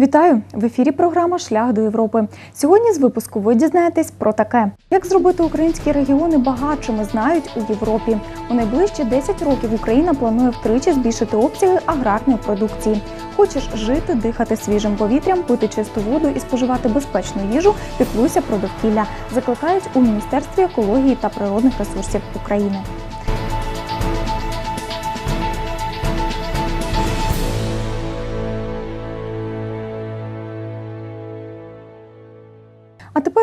Вітаю в ефірі. Програма Шлях до Європи. Сьогодні з випуску ви дізнаєтесь про таке: як зробити українські регіони багатшими знають у Європі. У найближчі 10 років Україна планує втричі збільшити обсяги аграрної продукції. Хочеш жити, дихати свіжим повітрям, пити чисту воду і споживати безпечну їжу, піклуйся про довкілля. Закликають у міністерстві екології та природних ресурсів України.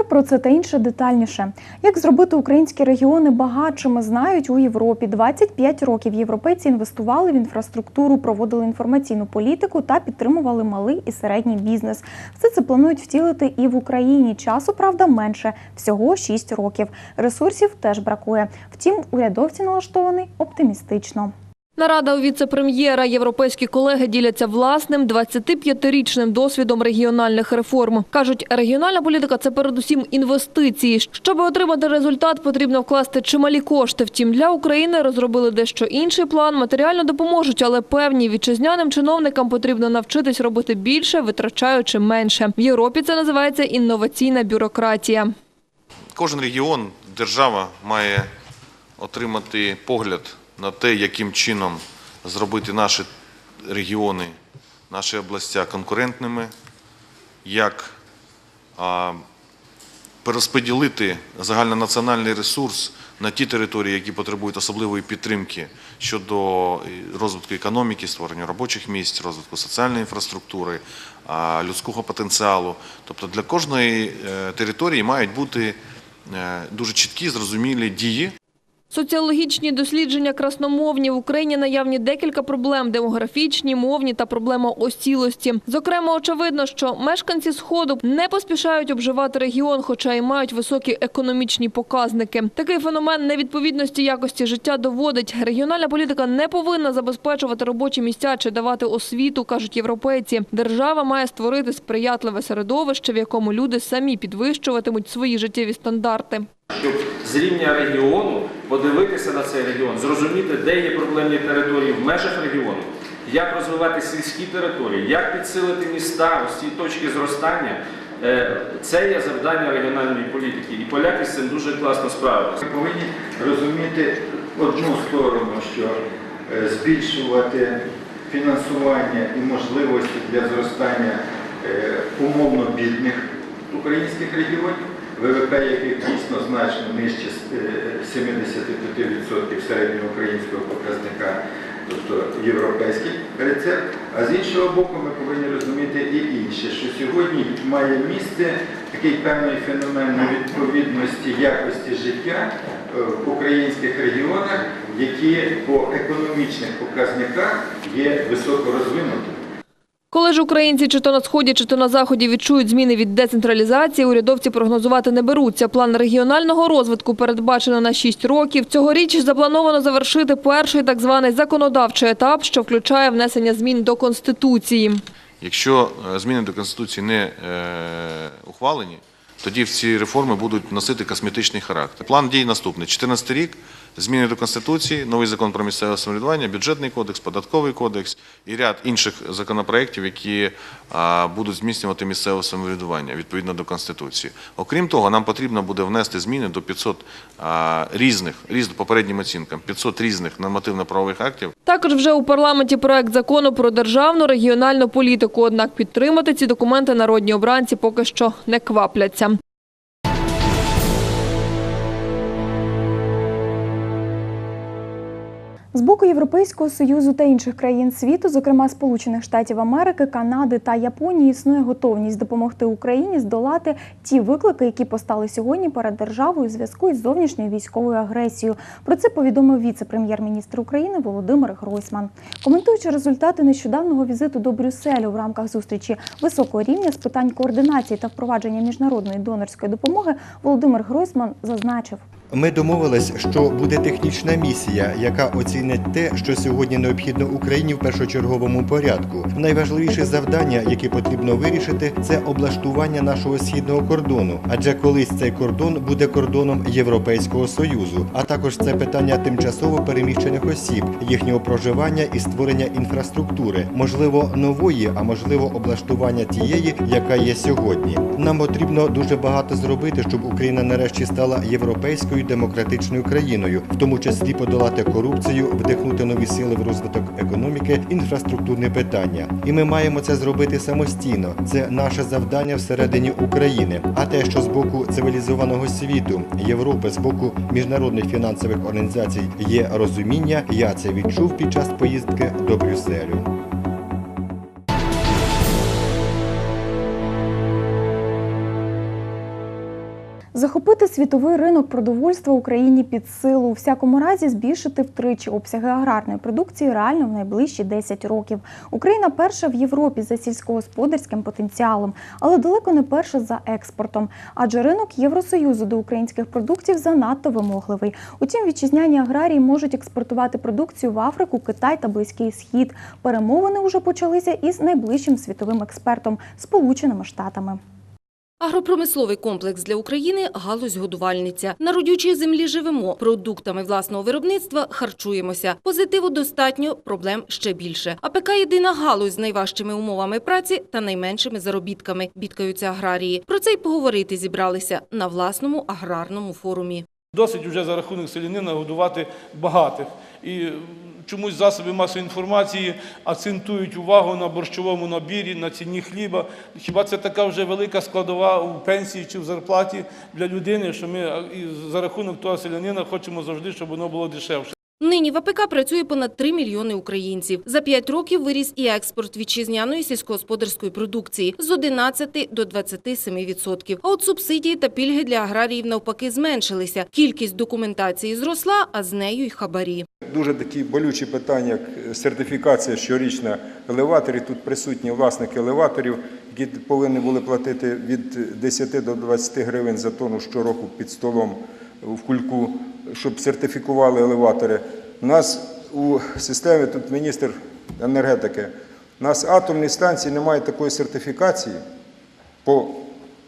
Про це та інше детальніше. Як зробити українські регіони багатшими, знають у Європі. 25 років європейці інвестували в інфраструктуру, проводили інформаційну політику та підтримували малий і середній бізнес. Все це планують втілити і в Україні. Часу, правда, менше всього 6 років. Ресурсів теж бракує. Втім, урядовці налаштовані оптимістично. Нарада у віце-прем'єра. Європейські колеги діляться власним 25-річним досвідом регіональних реформ. Кажуть, регіональна політика – це передусім інвестиції. Щоб отримати результат, потрібно вкласти чималі кошти. Втім, для України розробили дещо інший план. Матеріально допоможуть, але певні вітчизняним чиновникам потрібно навчитись робити більше, витрачаючи менше. В Європі це називається інноваційна бюрократія. Кожен регіон, держава має отримати погляд на те, яким чином зробити наші регіони, наші областя конкурентними, як перерозподілити загальнонаціональний ресурс на ті території, які потребують особливої підтримки щодо розвитку економіки, створення робочих місць, розвитку соціальної інфраструктури, людського потенціалу. Тобто для кожної е, території мають бути е, дуже чіткі, зрозумілі дії. Соціологічні дослідження красномовні в Україні наявні декілька проблем: демографічні, мовні та проблема осілості. Зокрема, очевидно, що мешканці сходу не поспішають обживати регіон, хоча й мають високі економічні показники. Такий феномен невідповідності якості життя доводить. Регіональна політика не повинна забезпечувати робочі місця чи давати освіту, кажуть європейці. Держава має створити сприятливе середовище, в якому люди самі підвищуватимуть свої життєві стандарти. Щоб з рівня регіону подивитися на цей регіон, зрозуміти, де є проблемні території в межах регіону, як розвивати сільські території, як підсилити міста, ось ці точки зростання. Е, Це є завдання регіональної політики, і поляки з цим дуже класно справилися. Ми повинні розуміти одну сторону, що е, збільшувати фінансування і можливості для зростання е, умовно бідних українських регіонів, ВВП яких дійсно значно нижче е, 75% середнього українського показника, тобто європейський рецепт. А з іншого боку, ми повинні розуміти і інше, що сьогодні має місце такий певний феномен невідповідності якості життя е, в українських регіонах, які по економічних показниках є високо розвинутими. Коли ж українці чи то на сході, чи то на заході відчують зміни від децентралізації, урядовці прогнозувати не беруться. План регіонального розвитку передбачено на 6 років. Цьогоріч заплановано завершити перший так званий законодавчий етап, що включає внесення змін до конституції. Якщо е, зміни до Конституції не е, ухвалені, тоді ці реформи будуть носити косметичний характер. План дій наступний. 2014 рік, зміни до Конституції, новий закон про місцеве самоврядування, бюджетний кодекс, податковий кодекс і ряд інших законопроєктів, які будуть зміцнювати місцеве самоврядування відповідно до Конституції. Окрім того, нам потрібно буде внести зміни до 500 різних, різних попереднім оцінкам, 500 різних нормативно-правових актів, Також вже у парламенті проект закону про державну регіональну політику. Однак підтримати ці документи народні обранці поки що не квапляться. З боку Європейського союзу та інших країн світу, зокрема Сполучених Штатів Америки, Канади та Японії, існує готовність допомогти Україні здолати ті виклики, які постали сьогодні перед державою у зв'язку із зовнішньою військовою агресією. Про це повідомив віце-прем'єр-міністр України Володимир Гройсман. Коментуючи результати нещодавнього візиту до Брюсселю в рамках зустрічі високого рівня з питань координації та впровадження міжнародної донорської допомоги, Володимир Гройсман зазначив. Ми домовились, що буде технічна місія, яка оцінить те, що сьогодні необхідно Україні в першочерговому порядку. Найважливіше завдання, яке потрібно вирішити, це облаштування нашого східного кордону, адже колись цей кордон буде кордоном Європейського союзу, а також це питання тимчасово переміщених осіб, їхнього проживання і створення інфраструктури, можливо, нової, а можливо, облаштування тієї, яка є сьогодні. Нам потрібно дуже багато зробити, щоб Україна нарешті стала європейською демократичною країною, в тому числі подолати корупцію, вдихнути нові сили в розвиток економіки, інфраструктурне питання. І ми маємо це зробити самостійно. Це наше завдання всередині України. А те, що з боку цивілізованого світу, Європи, з боку міжнародних фінансових організацій є розуміння, я це відчув під час поїздки до Брюсселю. Захопити світовий ринок продовольства Україні під силу, у всякому разі збільшити втричі обсяги аграрної продукції реально в найближчі 10 років. Україна перша в Європі за сільськогосподарським потенціалом, але далеко не перша за експортом. Адже ринок Євросоюзу до українських продуктів занадто вимогливий. Утім, вітчизняні аграрії можуть експортувати продукцію в Африку, Китай та Близький Схід. Перемовини вже почалися із найближчим світовим експертом Сполученими Штатами. Агропромисловий комплекс для України – галузь годувальниця. На родючій землі живемо, продуктами власного виробництва харчуємося. Позитиву достатньо, проблем ще більше. АПК – єдина галузь з найважчими умовами праці та найменшими заробітками, бідкаються аграрії. Про це й поговорити зібралися на власному аграрному форумі. Досить вже за рахунок селянина годувати багатих. І чомусь засоби масової інформації акцентують увагу на борщовому набірі, на ціні хліба. Хіба це така вже велика складова у пенсії чи в зарплаті для людини, що ми за рахунок того селянина хочемо завжди, щоб воно було дешевше. Нині в АПК працює понад 3 мільйони українців. За 5 років виріс і експорт вітчизняної сільськогосподарської продукції з 11 до 27%. А от субсидії та пільги для аграріїв навпаки зменшилися. Кількість документації зросла, а з нею й хабарі. Дуже такі болючі питання, як сертифікація щорічна елеваторів. Тут присутні власники елеваторів, які повинні були платити від 10 до 20 гривень за тонну щороку під столом в кульку, щоб сертифікували елеватори. У нас у системі тут міністр енергетики. У нас атомні станції немає такої сертифікації по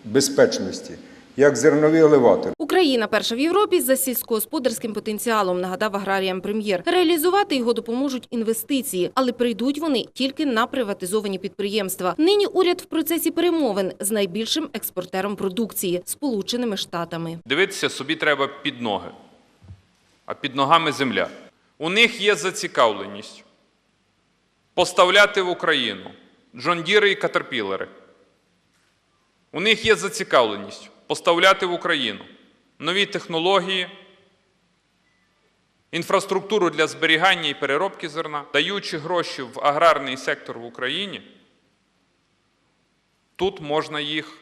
безпечності, як зернові елеватори. Україна перша в Європі за сільськогосподарським потенціалом, нагадав аграріям прем'єр. Реалізувати його допоможуть інвестиції, але прийдуть вони тільки на приватизовані підприємства. Нині уряд в процесі перемовин з найбільшим експортером продукції – Сполученими Штатами. Дивитися собі треба під ноги, а під ногами земля. У них є зацікавленість поставляти в Україну джондіри і катерпілери. У них є зацікавленість поставляти в Україну нові технології, інфраструктуру для зберігання і переробки зерна, даючи гроші в аграрний сектор в Україні, тут можна їх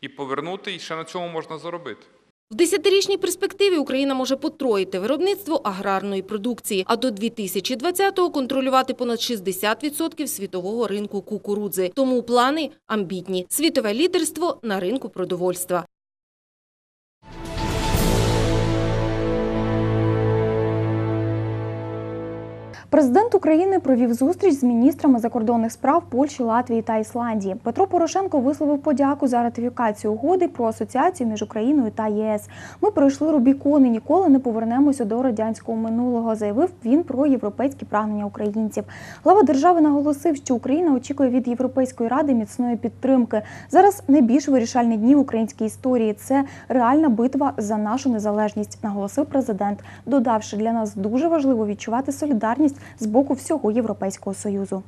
і повернути, і ще на цьому можна заробити. В десятирічній перспективі Україна може потроїти виробництво аграрної продукції, а до 2020-го контролювати понад 60% світового ринку кукурудзи. Тому плани амбітні – світове лідерство на ринку продовольства. Президент України провів зустріч з міністрами закордонних справ Польщі, Латвії та Ісландії. Петро Порошенко висловив подяку за ратифікацію угоди про асоціацію між Україною та ЄС. Ми пройшли Рубікон і ніколи не повернемося до радянського минулого, заявив він про європейські прагнення українців. Глава держави наголосив, що Україна очікує від Європейської ради міцної підтримки. Зараз найбільш вирішальні дні в українській історії. Це реальна битва за нашу незалежність, наголосив президент, додавши для нас дуже важливо відчувати солідарність з боку всього Європейського союзу.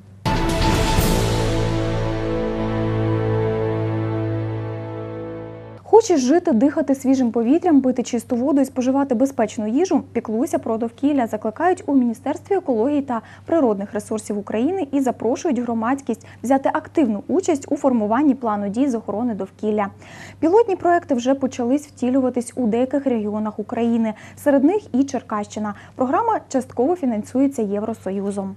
Хочеш жити, дихати свіжим повітрям, пити чисту воду і споживати безпечну їжу? Піклуйся про довкілля. Закликають у Міністерстві екології та природних ресурсів України і запрошують громадськість взяти активну участь у формуванні плану дій з охорони довкілля. Пілотні проекти вже почались втілюватись у деяких регіонах України. Серед них і Черкащина. Програма частково фінансується Євросоюзом.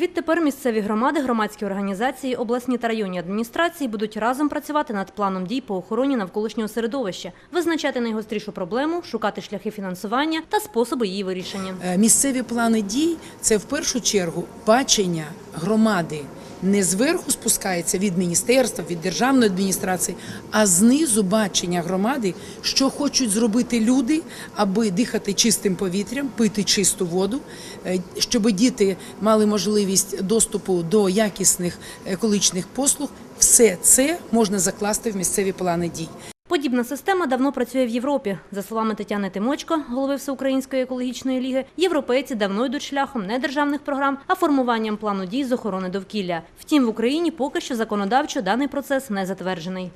Відтепер місцеві громади, громадські організації, обласні та районні адміністрації будуть разом працювати над планом дій по охороні навколишнього середовища, визначати найгострішу проблему, шукати шляхи фінансування та способи її вирішення. Е, Місцеві плани дій це в першу чергу бачення громади. Не зверху спускається від міністерства, від державної адміністрації, а знизу бачення громади, що хочуть зробити люди, аби дихати чистим повітрям, пити чисту воду, е, щоб діти мали можливість доступу до якісних екологічних послуг. Все це можна закласти в місцеві плани дій. Подібна система давно працює в Європі. За словами Тетяни Тимочко, голови Всеукраїнської екологічної ліги, європейці давно йдуть шляхом не державних програм, а формуванням плану дій з охорони довкілля. Втім, в Україні поки що законодавчо даний процес не затверджений.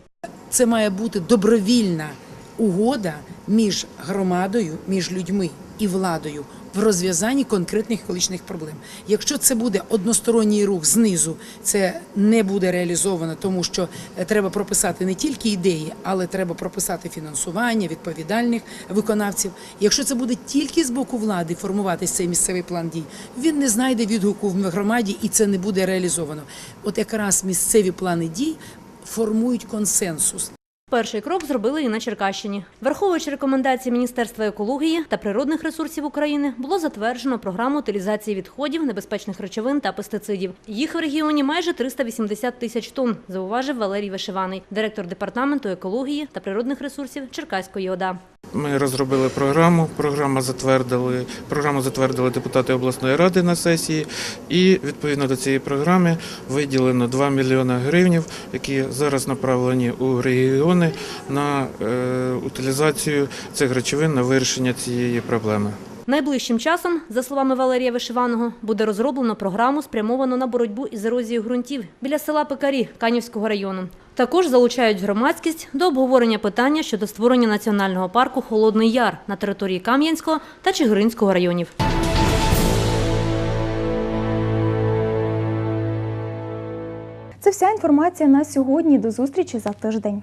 Це має бути добровільна угода між громадою, між людьми і владою в розв'язанні конкретних екологічних проблем. Якщо це буде односторонній рух знизу, це не буде реалізовано, тому що е, треба прописати не тільки ідеї, але треба прописати фінансування, відповідальних виконавців. Якщо це буде тільки з боку влади формуватися цей місцевий план дій, він не знайде відгуку в громаді і це не буде реалізовано. От якраз місцеві плани дій формують консенсус. Перший крок зробили і на Черкащині. Враховуючи рекомендації Міністерства екології та природних ресурсів України, було затверджено програму утилізації відходів, небезпечних речовин та пестицидів. Їх в регіоні майже 380 тисяч тонн, зауважив Валерій Вишиваний, директор департаменту екології та природних ресурсів Черкаської ОДА. Ми розробили програму. Програму затвердили. Програму затвердили депутати обласної ради на сесії, і відповідно до цієї програми виділено 2 мільйони гривнів, які зараз направлені у регіони на е, утилізацію цих речовин на вирішення цієї проблеми. Найближчим часом, за словами Валерія Вишиваного, буде розроблено програму, спрямовану на боротьбу із ерозією ґрунтів біля села Пекарі Канівського району. Також залучають громадськість до обговорення питання щодо створення національного парку Холодний Яр на території Кам'янського та Чигиринського районів. Це вся інформація на сьогодні. До зустрічі за тиждень.